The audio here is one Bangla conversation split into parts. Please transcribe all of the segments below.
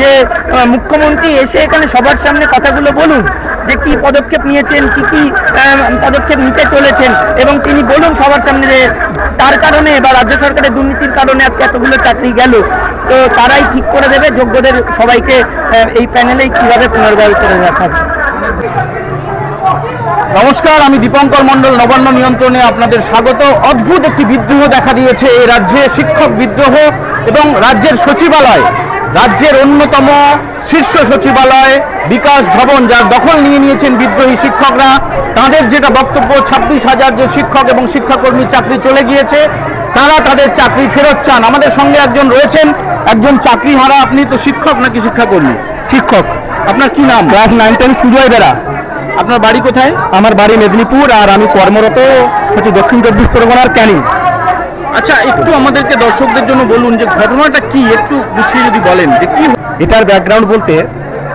যে মুখ্যমন্ত্রী এসে এখানে সবার সামনে কথাগুলো বলুন, যে কি পদক্ষেপ নিয়েছেন, কি কি পদক্ষেপ নিতে চলেছেন, এবং তিনি বলুন সবার সামনে যে তার কারণে বা রাজ্য সরকারের দুর্নীতির কারণে আজকে এতগুলো চাকরি গেল। তো তারাই ঠিক করে দেবে? যোগ্যদের সবাইকে এই প্যানেলেই কীভাবে পুনর্বহাল করে রাখা যায় নমস্কার, আমি দীপঙ্কর মণ্ডল, নবান্ন নিয়ন্ত্রণে আপনাদের স্বাগত। অদ্ভুত একটি বিদ্রোহ দেখা দিয়েছে এই রাজ্যে, শিক্ষক বিদ্রোহ এবং রাজ্যের সচিবালয়। রাজ্যের অন্যতম শীর্ষ সচিবালয় বিকাশ ভবন যার দখল নিয়ে নিয়েছেন বিদ্রোহী শিক্ষকরা। তাদের যেটা বক্তব্য ছাব্বিশ হাজার যে শিক্ষক এবং শিক্ষাকর্মীর চাকরি চলে গিয়েছে তারা তাদের চাকরি ফেরত চান। আমাদের সঙ্গে একজন রয়েছেন একজন চাকরি হারা আপনি তো শিক্ষক নাকি শিক্ষাকর্মী? শিক্ষক। আপনার কি নাম? ক্লাস নাইন টেন সুজয় বেড়া আপনার বাড়ি কোথায়? আমার বাড়ি মেদিনীপুর আর আমি কর্মরত হচ্ছে দক্ষিণ চব্বিশ পরগনার ক্যানিং। আচ্ছা একটু আমাদেরকে দর্শকদের জন্য বলুন যে ঘটনাটা কি একটু গুছিয়ে যদি বলেন যে কি এটার ব্যাকগ্রাউন্ড বলতে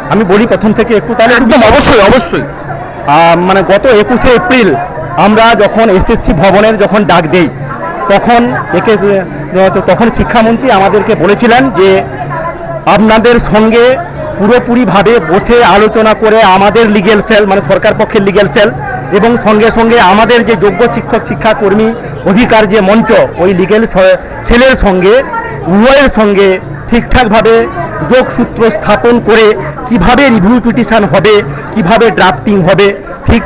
আমি বলি প্রথম থেকে একটু তাহলে একদম অবশ্যই অবশ্যই। মানে গত একুশে এপ্রিল আমরা যখন এসএসসি ভবনের যখন ডাক দেই তখন একে তখন শিক্ষামন্ত্রী আমাদেরকে বলেছিলেন যে আপনাদের সঙ্গে পুরোপুরিভাবে বসে আলোচনা করে আমাদের লিগেল সেল মানে সরকার পক্ষের লিগেল সেল এবং সঙ্গে সঙ্গে আমাদের যে যোগ্য শিক্ষক, শিক্ষাকর্মী অধিকার যে মঞ্চ, ওই লিগেল সেলের সঙ্গে, উভয়ের সঙ্গে ঠিকঠাকভাবে যোগসূত্র স্থাপন করে কীভাবে রিভিউ পিটিশান হবে, কীভাবে ড্রাফটিং হবে, ঠিক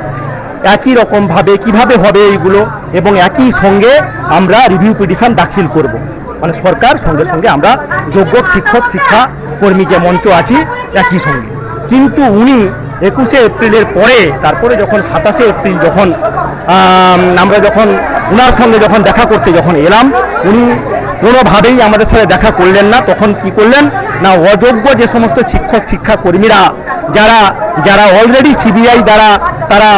একই রকমভাবে কীভাবে হবে এইগুলো এবং একই সঙ্গে আমরা রিভিউ পিটিশান দাখিল করব। মানে সরকার সঙ্গে সঙ্গে আমরা যোগ্য শিক্ষক শিক্ষা কর্মী যে মঞ্চ আছি, একই সঙ্গে। কিন্তু উনি একুশে এপ্রিলের পরে, তারপরে যখন সাতাশে এপ্রিল যখন আমরা যখন ওনার সঙ্গে যখন দেখা করতে যখন এলাম, উনি কোনোভাবেই আমাদের সাথে দেখা করলেন না। তখন কি করলেন? না, অযোগ্য যে সমস্ত শিক্ষক শিক্ষা কর্মীরা যারা যারা অলরেডি সিবিআই দ্বারা তারা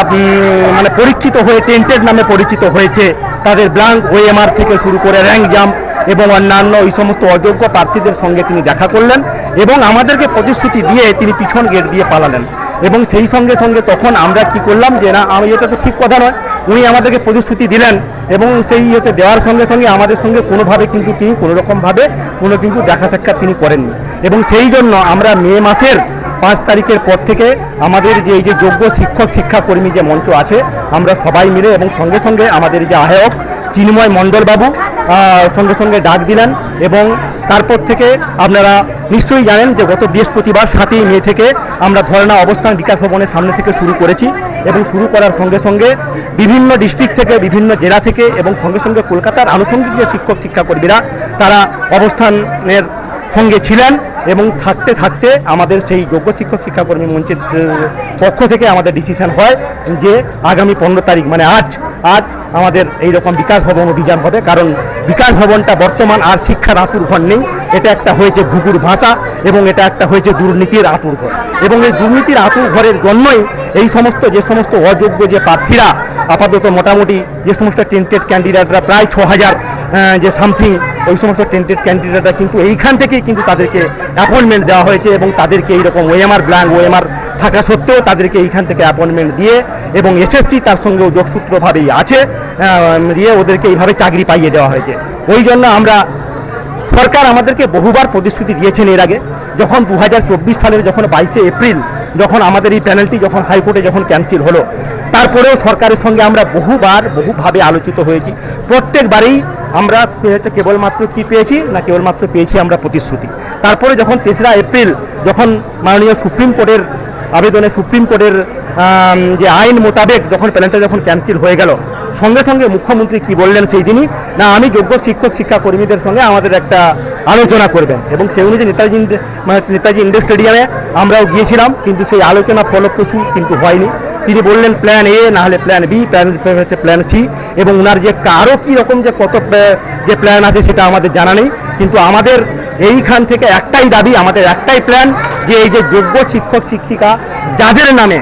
মানে পরীক্ষিত হয়ে টেন্টেড নামে পরিচিত হয়েছে, তাদের ব্ল্যাঙ্ক ওএমআর থেকে শুরু করে র্যাঙ্ক জাম্প এবং অন্যান্য এই সমস্ত অযোগ্য প্রার্থীদের সঙ্গে তিনি দেখা করলেন এবং আমাদেরকে প্রতিশ্রুতি দিয়ে তিনি পিছন গেট দিয়ে পালালেন। এবং সেই সঙ্গে সঙ্গে তখন আমরা কি করলাম যে, না, আমি, এটা তো ঠিক কথা নয়, উনি আমাদেরকে প্রতিশ্রুতি দিলেন এবং সেই হচ্ছে দেওয়ার সঙ্গে সঙ্গে আমাদের সঙ্গে কোনোভাবে কিন্তু তিনি কোনো রকমভাবে কোনো কিন্তু দেখা সাক্ষাৎ তিনি করেননি। এবং সেই জন্য আমরা মে মাসের পাঁচ তারিখের পর থেকে আমাদের যে, এই যে যোগ্য শিক্ষক, শিক্ষাকর্মী যে মঞ্চ আছে, আমরা সবাই মিলে এবং সঙ্গে সঙ্গে আমাদের যে আহ্বায়ক, চিন্ময় মণ্ডলবাবু সঙ্গে সঙ্গে ডাক দিলেন এবং তারপর থেকে আপনারা নিশ্চয়ই জানেন যে গত বৃহস্পতিবার সাতই মে থেকে আমরা ধর্ণা অবস্থান বিকাশ ভবনের সামনে থেকে শুরু করেছি এবং শুরু করার সঙ্গে সঙ্গে বিভিন্ন ডিস্ট্রিক্ট থেকে, বিভিন্ন জেলা থেকে এবং সঙ্গে সঙ্গে কলকাতার আনুষঙ্গিক যে শিক্ষক, শিক্ষাকর্মীরা, তারা অবস্থানের সঙ্গে ছিলেন এবং থাকতে থাকতে আমাদের সেই যোগ্য শিক্ষক, শিক্ষাকর্মী মঞ্চের পক্ষ থেকে আমাদের ডিসিশন হয় যে আগামী পনেরো তারিখ মানে আজ আজ আমাদের এই রকম বিকাশ ভবন অভিযান হবে, কারণ বিকাশ ভবনটা বর্তমান আর শিক্ষার আতুর ঘর নেই। এটা একটা হয়েছে ঘুঘুর ভাষা এবং এটা একটা হয়েছে দুর্নীতির আতুর ঘর। এবং এই দুর্নীতির আতুর ঘরের জন্যই এই সমস্ত, যে সমস্ত অযোগ্য যে প্রার্থীরা, আপাতত মোটামুটি যে সমস্ত টেন্টেড ক্যান্ডিডেটরা প্রায় ছ হাজার যে সামথিং ওই সমস্ত টেন্টেড ক্যান্ডিডেটরা কিন্তু এইখান থেকেই কিন্তু তাদেরকে অ্যাপয়েন্টমেন্ট দেওয়া হয়েছে এবং তাদেরকে এইরকম ওএমআর ব্ল্যাঙ্ক ওএমআর থাকা সত্ত্বেও তাদেরকে এইখান থেকে অ্যাপয়েন্টমেন্ট দিয়ে এবং এসএসসি তার সঙ্গেও যোগসূত্রভাবেই আছে দিয়ে ওদেরকে এইভাবে চাকরি পাইয়ে দেওয়া হয়েছে। ওই জন্য আমরা, সরকার আমাদেরকে বহুবার প্রতিশ্রুতি দিয়েছেন এর আগে, যখন দু হাজার চব্বিশ সালের যখন বাইশে এপ্রিল, যখন আমাদের এই প্যানেলটি যখন হাইকোর্টে যখন ক্যান্সেল হলো, তারপরেও সরকারের সঙ্গে আমরা বহুবার, বহুভাবে আলোচিত হয়েছি। প্রত্যেকবারেই আমরা কেবলমাত্র কি পেয়েছি, না কেবলমাত্র পেয়েছি আমরা প্রতিশ্রুতি। তারপরে যখন তেসরা এপ্রিল, যখন মাননীয় সুপ্রিম কোর্টের আবেদনে সুপ্রিম কোর্টের যে আইন মোতাবেক যখন প্যানেলটা যখন ক্যান্সেল হয়ে গেল, সঙ্গে সঙ্গে মুখ্যমন্ত্রী কি বললেন সেই দিনই, না, আমি যোগ্য শিক্ষক, শিক্ষা কর্মীদের সঙ্গে আমাদের একটা আলোচনা করবেন। এবং সেই অনুযায়ী নেতাজি মানে নেতাজি ইন্ডোর স্টেডিয়ামে আমরাও গিয়েছিলাম, কিন্তু সেই আলোচনা ফলপ্রসূ কিন্তু হয়নি। তিনি বললেন, প্ল্যান এ না হলে প্ল্যান বি প্ল্যান হচ্ছে প্ল্যান সি এবং ওনার যে আরও কী রকম যে কত, যে প্ল্যান আছে সেটা আমাদের জানা নেই, কিন্তু আমাদের এইখান থেকে একটাই দাবি, আমাদের একটাই প্ল্যান যে এই যে যোগ্য শিক্ষক, শিক্ষিকা যাদের নামে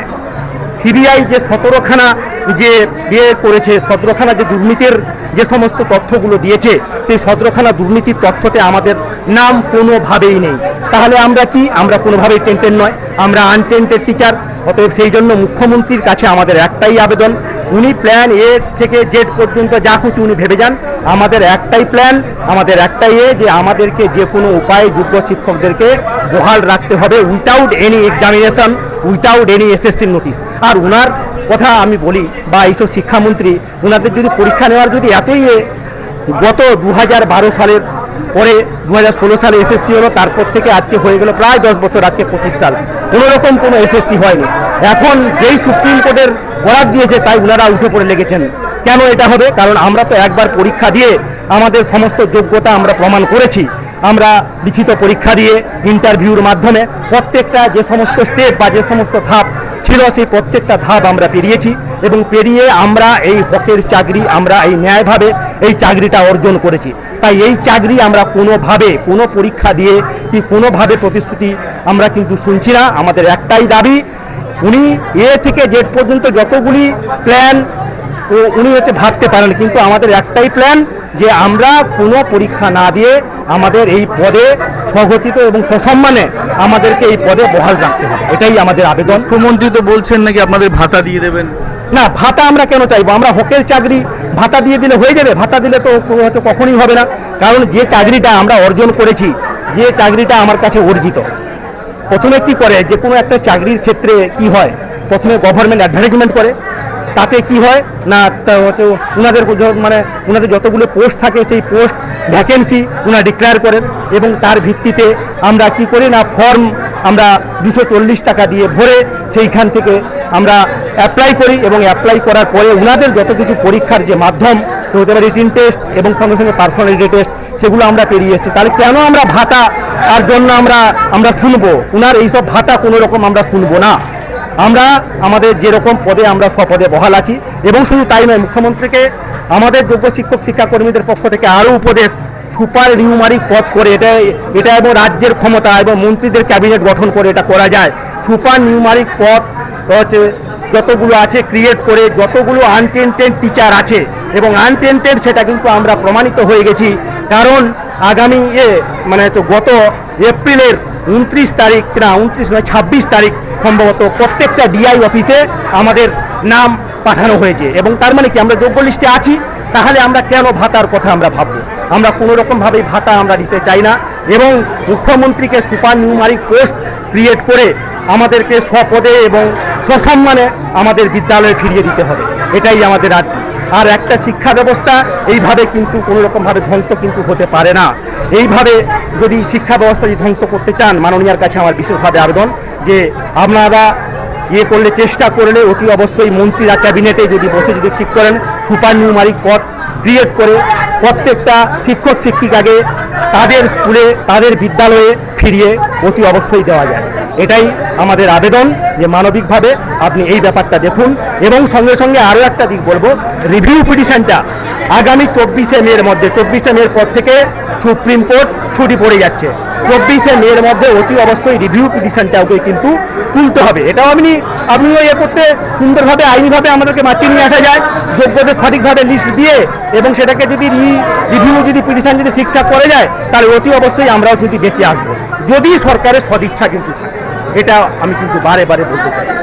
সিবিআই যে সতেরোখানা যে বিয়ে করেছে, সতেরোখানা যে দুর্নীতির যে সমস্ত তথ্যগুলো দিয়েছে, সেই সতেরোখানা দুর্নীতির তথ্যতে আমাদের নাম কোনোভাবেই নেই। তাহলে আমরা কি? আমরা কোনোভাবেই টেন্টেড নয়। আমরা আনটেন্টেড টিচার অতএব সেই জন্য মুখ্যমন্ত্রীর কাছে আমাদের একটাই আবেদন, উনি প্ল্যান এ থেকে জেড পর্যন্ত যা খুশি উনি ভেবে যান। আমাদের একটাই প্ল্যান আমাদের একটাই এ যে আমাদেরকে যে কোনো উপায়ে যোগ্য শিক্ষকদেরকে বহাল রাখতে হবে without any examination without any SSC notice আর ওনার কথা আমি বলি, বা এইসব শিক্ষামন্ত্রী ওনাদের যদি পরীক্ষা নেওয়ার যদি এতই গত দু হাজার বারো সালের পরে দু হাজার ষোলো সালে এসএসসি হলো, তারপর থেকে আজকে হয়ে গেল প্রায় দশ বছর আজকে পঁচিশ সাল কোনো রকম কোনো এসএসসি হয়নি। এখন যেই সুপ্রিম কোর্টের বরাদ দিয়েছে, তাই ওনারা উঠে পড়ে লেগেছেন। কেন এটা হবে? কারণ আমরা তো একবার পরীক্ষা দিয়ে আমাদের সমস্ত যোগ্যতা আমরা প্রমাণ করেছি। আমরা লিখিত পরীক্ষা দিয়ে ইন্টারভিউর মাধ্যমে প্রত্যেকটা যে সমস্ত স্টেপ বা যে সমস্ত ধাপ ছিল, সেই প্রত্যেকটা ধাপ আমরা পেরিয়েছি এবং পেরিয়ে আমরা এই হকের চাকরি, আমরা এই ন্যায়ভাবে এই চাকরিটা অর্জন করেছি। তাই এই চাকরি আমরা কোনোভাবে, কোনো পরীক্ষা দিয়ে কি কোনোভাবে প্রতিশ্রুতি আমরা কিন্তু শুনছি না। আমাদের একটাই দাবি, উনি এ থেকে জেড পর্যন্ত যতগুলি প্ল্যান উনি হচ্ছে ভাবতে পারেন, কিন্তু আমাদের একটাই প্ল্যান যে আমরা কোনো পরীক্ষা না দিয়ে আমাদের এই পদে স্বগঠিত এবং সসম্মানে আমাদেরকে এই পদে বহাল রাখতে হবে। এটাই আমাদের আবেদন। মুখ্যমন্ত্রী তো বলছেন নাকি আপনাদের ভাতা দিয়ে দেবেন? না ভাতা আমরা কেন চাইব? আমরা হকের চাকরি ভাতা দিয়ে দিলে হয়ে যাবে। ভাতা দিলে তো হয়তো কখনোই হবে না। কারণ যে চাকরিটা আমরা অর্জন করেছি যে চাকরিটা আমার কাছে অর্জিত প্রথমে কি করে? যে কোনো একটা চাকরির ক্ষেত্রে কি হয়? প্রথমে গভর্নমেন্ট অ্যাডভার্টাইজমেন্ট করে তাতে কি হয়? না ওনাদের মানে ওনাদের যতগুলো পোস্ট থাকে, সেই পোস্ট ভ্যাকেন্সি ওনারা ডিক্লেয়ার করেন এবং তার ভিত্তিতে আমরা কি করি না ফর্ম আমরা দুশো টাকা দিয়ে ভরে সেইখান থেকে আমরা অ্যাপ্লাই করি এবং অ্যাপ্লাই করার পরে ওনাদের যত কিছু পরীক্ষার যে মাধ্যম হতে পারে রিটিন টেস্ট এবং সঙ্গে সঙ্গে পার্সোনালিটি টেস্ট সেগুলো আমরা পেরিয়ে এসেছি। তাহলে কেন আমরা ভাতা আর জন্য আমরা আমরা শুনব? ওনার এইসব ভাতা কোনো রকম আমরা শুনব না। আমরা আমাদের যেরকম পদে আমরা স্বপদে বহাল আছি এবং শুধু তাই নয়, মুখ্যমন্ত্রীকে আমাদের যোগ্য শিক্ষক, শিক্ষাকর্মীদের পক্ষ থেকে আরও উপদেশ, সুপার নিউমারিক পদ করে এটা এটা এবং রাজ্যের ক্ষমতা এবং মন্ত্রীদের ক্যাবিনেট গঠন করে এটা করা যায়। সুপার নিউমারিক পদ, হচ্ছে যতগুলো আছে ক্রিয়েট করে যতগুলো আনটেন্টেড টিচার আছে এবং আনটেন্টেড সেটা কিন্তু আমরা প্রমাণিত হয়ে গেছি। কারণ আগামী এ মানে তো গত এপ্রিলের উনত্রিশ তারিখ, না, উনত্রিশ নয়, ছাব্বিশ তারিখ সম্ভবত প্রত্যেকটা ডিআই অফিসে আমাদের নাম পাঠানো হয়েছে। এবং তার মানে কি, আমরা যোগ্য লিস্টে আছি, তাহলে আমরা কেন ভাতার কথা আমরা ভাববো? আমরা কোনো রকমভাবেই ভাতা আমরা দিতে চাই না, এবং মুখ্যমন্ত্রীকে সুপার নিউমারিক পোস্ট ক্রিয়েট করে আমাদেরকে স্বপদে এবং সসম্মানে আমাদের বিদ্যালয়ে ফিরিয়ে দিতে হবে। এটাই আমাদের আর্জি। আর একটা শিক্ষা ব্যবস্থা এইভাবে কিন্তু কোনোরকমভাবে ধ্বংস কিন্তু হতে পারে না। এইভাবে যদি শিক্ষা ব্যবস্থা যদি ধ্বংস করতে চান, মাননীয়ার কাছে আমার বিশেষভাবে আবেদন যে আপনারা ইয়ে করলে, চেষ্টা করলে অতি অবশ্যই মন্ত্রীরা ক্যাবিনেটে যদি বসে যদি ঠিক করেন, সুপার নিউমারিক পদ ক্রিয়েট করে প্রত্যেকটা শিক্ষক শিক্ষিকাকে তাদের স্কুলে, তাদের বিদ্যালয়ে ফিরিয়ে অতি অবশ্যই দেওয়া যায়। এটাই আমাদের আবেদন যে মানবিকভাবে আপনি এই ব্যাপারটা দেখুন এবং সঙ্গে সঙ্গে আরও একটা দিক বলব রিভিউ পিটিশনটা আগামী চব্বিশে মের মধ্যে, চব্বিশে মের পর থেকে সুপ্রিম কোর্ট ছুটি পড়ে যাচ্ছে। চব্বিশে মেয়ের মধ্যে অতি অবশ্যই রিভিউ পিটিশনটাকে কিন্তু তুলতে হবে। এটাও আপনি আপনিও ইয়ে করতে সুন্দরভাবে, আইনিভাবে আমাদেরকে বাঁচিয়ে নিয়ে আসা যায়, যোগ্যদের সঠিকভাবে লিস্ট দিয়ে এবং সেটাকে যদি রিভিউ যদি পিটিশন যদি ঠিকঠাক করে যায়, তাহলে অতি অবশ্যই আমরাও যদি বেঁচে আসব। যদি সরকারের সদিচ্ছা কিন্তু থাকে, এটা আমি কিন্তু বারে বারে বলতে চাই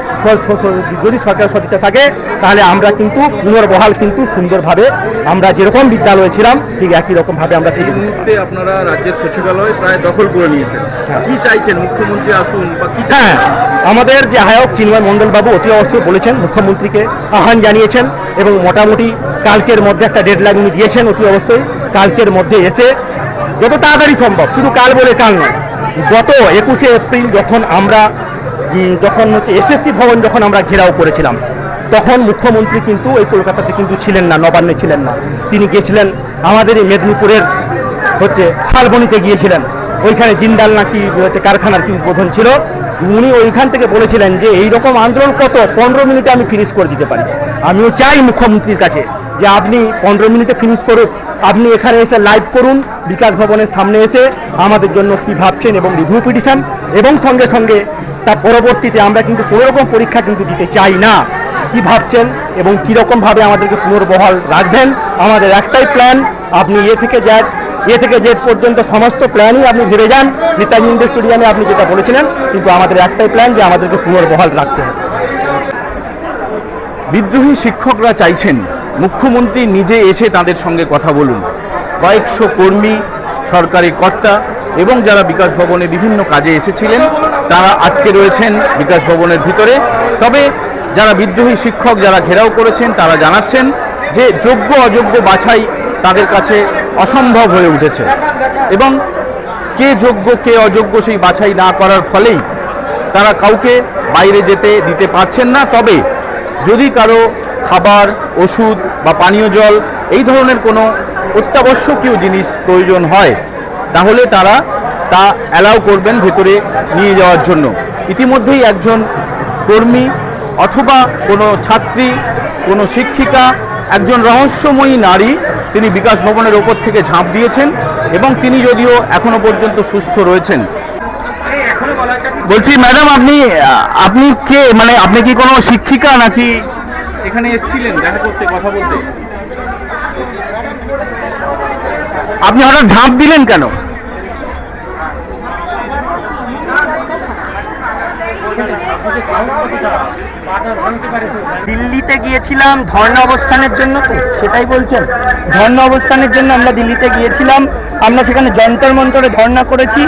যদি সরকারের সদিচ্ছা থাকে তাহলে আমরা কিন্তু পুনর্বহাল কিন্তু সুন্দরভাবে আমরা যেরকম বিদ্যালয়ে ছিলাম ঠিক একই রকমভাবে আমরা এই। মুহূর্তে আপনারা রাজ্যের সচিবালয় প্রায় দখল করে নিয়েছেন হ্যাঁ। কি চাইছেন মুখ্যমন্ত্রী আসুন বা কি হ্যাঁ আমাদের যে আহ্বায়ক চিন্ময় মণ্ডলবাবু অতি অবশ্যই বলেছেন মুখ্যমন্ত্রীকে আহ্বান জানিয়েছেন এবং মোটামুটি কালকের মধ্যে একটা ডেড ডেডলাইন উনি দিয়েছেন অতি অবশ্যই কালকের মধ্যে এসে যত তাড়াতাড়ি সম্ভব শুধু কাল বলে কাল নয় গত একুশে এপ্রিল যখন আমরা যখন হচ্ছে এসএসসি ভবন যখন আমরা ঘেরাও করেছিলাম, তখন মুখ্যমন্ত্রী কিন্তু এই কলকাতাতে কিন্তু ছিলেন না, নবান্নে ছিলেন না। তিনি গেছিলেন আমাদের এই মেদিনীপুরের হচ্ছে শালবনিতে গিয়েছিলেন। ওইখানে জিন্দাল নাকি হচ্ছে কারখানার কি উদ্বোধন ছিল? উনি ওইখান থেকে বলেছিলেন যে, এই রকম আন্দোলন কত? পনেরো মিনিটে আমি ফিনিশ করে দিতে পারি। আমিও চাই মুখ্যমন্ত্রীর কাছে যে, আপনি পনেরো মিনিটে ফিনিশ করুন। আপনি এখানে এসে লাইভ করুন, বিকাশ ভবনের সামনে এসে আমাদের জন্য কি ভাবছেন এবং রিভিউ পিটিশন এবং সঙ্গে সঙ্গে তার পরবর্তীতে আমরা কিন্তু কোনো রকম পরীক্ষা কিন্তু দিতে চাই না। কি ভাবছেন এবং কীরকমভাবে আমাদেরকে পুনর্বহাল রাখবেন? আমাদের একটাই প্ল্যান আপনি এ থেকে যা এ থেকে জেড পর্যন্ত সমস্ত প্ল্যানই আপনি ভেবে যান। নেতাজি ইন্ডোর স্টেডিয়ামে আপনি যেটা বলেছিলেন, কিন্তু আমাদের একটাই প্ল্যান যে আমাদেরকে পুনর্বহাল রাখতে হবে। বিদ্রোহী শিক্ষকরা চাইছেন মুখ্যমন্ত্রী নিজে এসে তাদের সঙ্গে কথা বলুন। কয়েকশো কর্মী, সরকারি কর্তা এবং যারা বিকাশ ভবনে বিভিন্ন কাজে এসেছিলেন তারা আটকে রয়েছেন বিকাশ ভবনের ভিতরে। তবে যারা বিদ্রোহী শিক্ষক, যারা ঘেরাও করেছেন, তারা জানাচ্ছেন যে যোগ্য, অযোগ্য বাছাই তাদের কাছে অসম্ভব হয়ে উঠেছে। এবং কে যোগ্য, কে অযোগ্য সেই বাছাই না করার ফলেই তারা কাউকে বাইরে যেতে দিতে পারছেন না। তবে যদি কারও খাবার, ওষুধ বা পানীয় জল এই ধরনের কোনো অত্যাবশ্যকীয় জিনিস প্রয়োজন হয়, তাহলে তারা তা অ্যালাউ করবেন ভেতরে নিয়ে যাওয়ার জন্য। ইতিমধ্যেই একজন কর্মী অথবা কোনো ছাত্রী কোনো শিক্ষিকা একজন রহস্যময়ী নারী তিনি বিকাশ ভবনের ওপর থেকে ঝাঁপ দিয়েছেন এবং তিনি যদিও এখনও পর্যন্ত সুস্থ রয়েছেন। বলছি ম্যাডাম আপনি আপনি কে? মানে আপনি কি কোনো শিক্ষিকা নাকি? এখানে এসেছিলেন দেখা করতে কথা বলতে। আপনি হঠাৎ ঝাঁপ দিলেন কেন? দিল্লিতে গিয়েছিলাম, ধর্ণা অবস্থানের জন্য তো, সেটাই বলছেন। ধর্ণা অবস্থানের জন্য আমরা দিল্লিতে গিয়েছিলাম। আমরা সেখানে যন্তর মন্তরে ধর্ণা করেছি।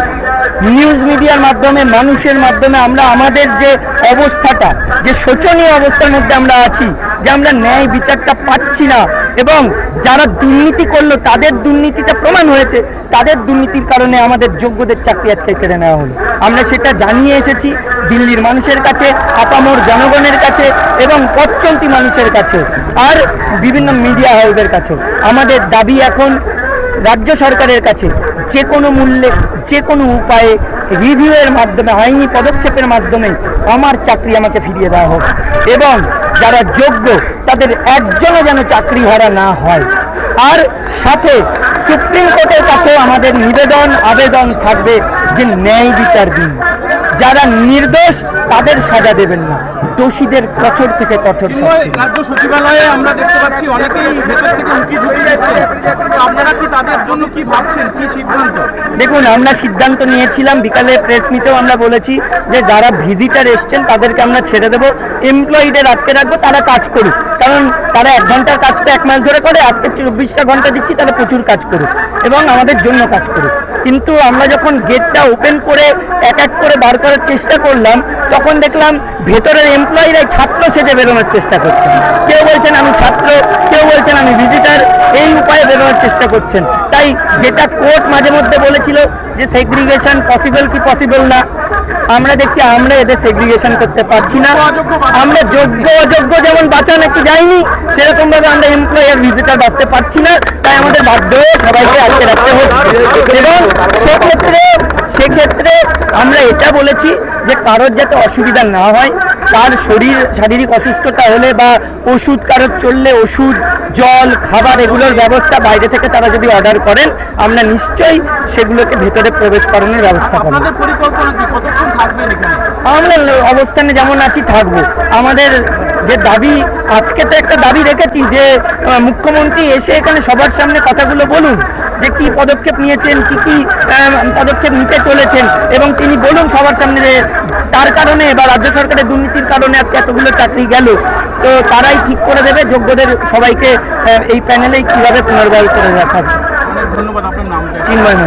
নিউজ মিডিয়ার মাধ্যমে, মানুষের মাধ্যমে আমরা আমাদের যে অবস্থাটা, যে শোচনীয় অবস্থার মধ্যে আমরা আছি, যে আমরা ন্যায় বিচারটা পাচ্ছি না এবং যারা দুর্নীতি করল, তাদের দুর্নীতিটা প্রমাণ হয়েছে। তাদের দুর্নীতির কারণে আমাদের যোগ্যদের চাকরি আজকে কেড়ে নেওয়া হলো। আমরা সেটা জানিয়ে এসেছি দিল্লির মানুষের কাছে, আপামোর জনগণের কাছে এবং পথ মানুষের কাছে আর বিভিন্ন মিডিয়া হাউসের কাছে। আমাদের দাবি এখন রাজ্য সরকারের কাছে। যে কোনো মূল্যে, যে কোনো উপায়ে রিভিউয়ের মাধ্যমে, আইনি পদক্ষেপের মাধ্যমে আমার চাকরি আমাকে ফিরিয়ে দেওয়া হোক। এবং যারা যোগ্য, তাদের একজনও যেন চাকরি হারা না হয়। আর সাথে সুপ্রিম কোর্টের কাছেও আমাদের নিবেদন, আবেদন থাকবে যে ন্যায় বিচার দিন। যারা নির্দোষ তাদের সাজা দেবেন না। দোষীদের কঠোর থেকে কঠোর রাজ্য সচিবালয়ে আমরা দেখতে পাচ্ছি অনেকেই ভেতর থেকে উঁকি ঝুঁকি দিচ্ছে। আপনারা কি তাদের জন্য কি ভাবছেন? কি সিদ্ধান্ত? দেখুন আমরা সিদ্ধান্ত নিয়েছিলাম বিকালে প্রেস মিটেও আমরা বলেছি যে যারা ভিজিটার এসছেন তাদেরকে আমরা ছেড়ে দেবো। এমপ্লয়িদের আটকে রাখব তারা কাজ করুক। কারণ তারা এক ঘণ্টার কাজ তো এক মাস ধরে করে আজকে চব্বিশটা ঘণ্টা দিচ্ছি তারা প্রচুর কাজ করুক এবং আমাদের জন্য কাজ করুক। কিন্তু আমরা যখন গেটটা ওপেন করে এক এক করে বার করার চেষ্টা করলাম, তখন দেখলাম ভেতরের এমপ্লয়িরাই ছাত্র সেজে বেরোনোর চেষ্টা করছেন। কেউ বলছেন আমি ছাত্র, কেউ বলছেন আমি ভিজিটার এই উপায়ে বেরোনোর চেষ্টা করছেন। তাই যেটা কোর্ট মাঝে মধ্যে বলেছিল যে সেগ্রিগেশন পসিবল কি পসিবল না? আমরা দেখছি আমরা এদের সেগ্রিগেশন করতে পারছি না। আমরা যোগ্য, অযোগ্য যেমন বাঁচা নাকি যাইনি সেরকম ভাবে আমরা এমপ্লয়ার ভিজিটার বাঁচতে পারছি না। তাই আমাদের বাধ্য হয়ে সবাইকে আজকে রাখতে হচ্ছে। এবং সেক্ষেত্রে সেক্ষেত্রে আমরা এটা বলেছি যে কারোর যাতে অসুবিধা না হয় তার শরীর শারীরিক অসুস্থতা হলে বা ওষুধ কারোর চললে ওষুধ জল খাবার এগুলোর ব্যবস্থা বাইরে থেকে তারা যদি অর্ডার করেন আমরা নিশ্চয়ই সেগুলোকে ভেতরে প্রবেশ করানোর ব্যবস্থা করব। আমরা অবস্থানে যেমন আছি থাকব। আমাদের যে দাবি আজকে তো একটা দাবি রেখেছি যে মুখ্যমন্ত্রী এসে এখানে সবার সামনে কথাগুলো বলুন যে কি পদক্ষেপ নিয়েছেন কি কি পদক্ষেপ নিতে চলেছেন এবং তিনি বলুন সবার সামনে যে তার কারণে বা রাজ্য সরকারের দুর্নীতির কারণে আজকে এতগুলো চাকরি গেল। তো তারাই ঠিক করে দেবে যোগ্যদের সবাইকে এই প্যানেলেই কীভাবে পুনর্বহাল করে রাখা যায়। ধন্যবাদ আপনার নামটা। চিন্ময়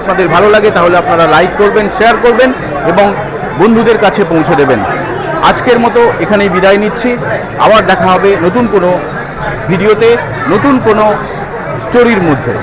আপনাদের ভালো লাগে তাহলে আপনারা লাইক করবেন শেয়ার করবেন এবং বন্ধুদের কাছে পৌঁছে দেবেন। আজকের মতো এখানেই বিদায় নিচ্ছি। আবার দেখা হবে নতুন কোনো ভিডিওতে, নতুন কোনো স্টোরির মধ্যে।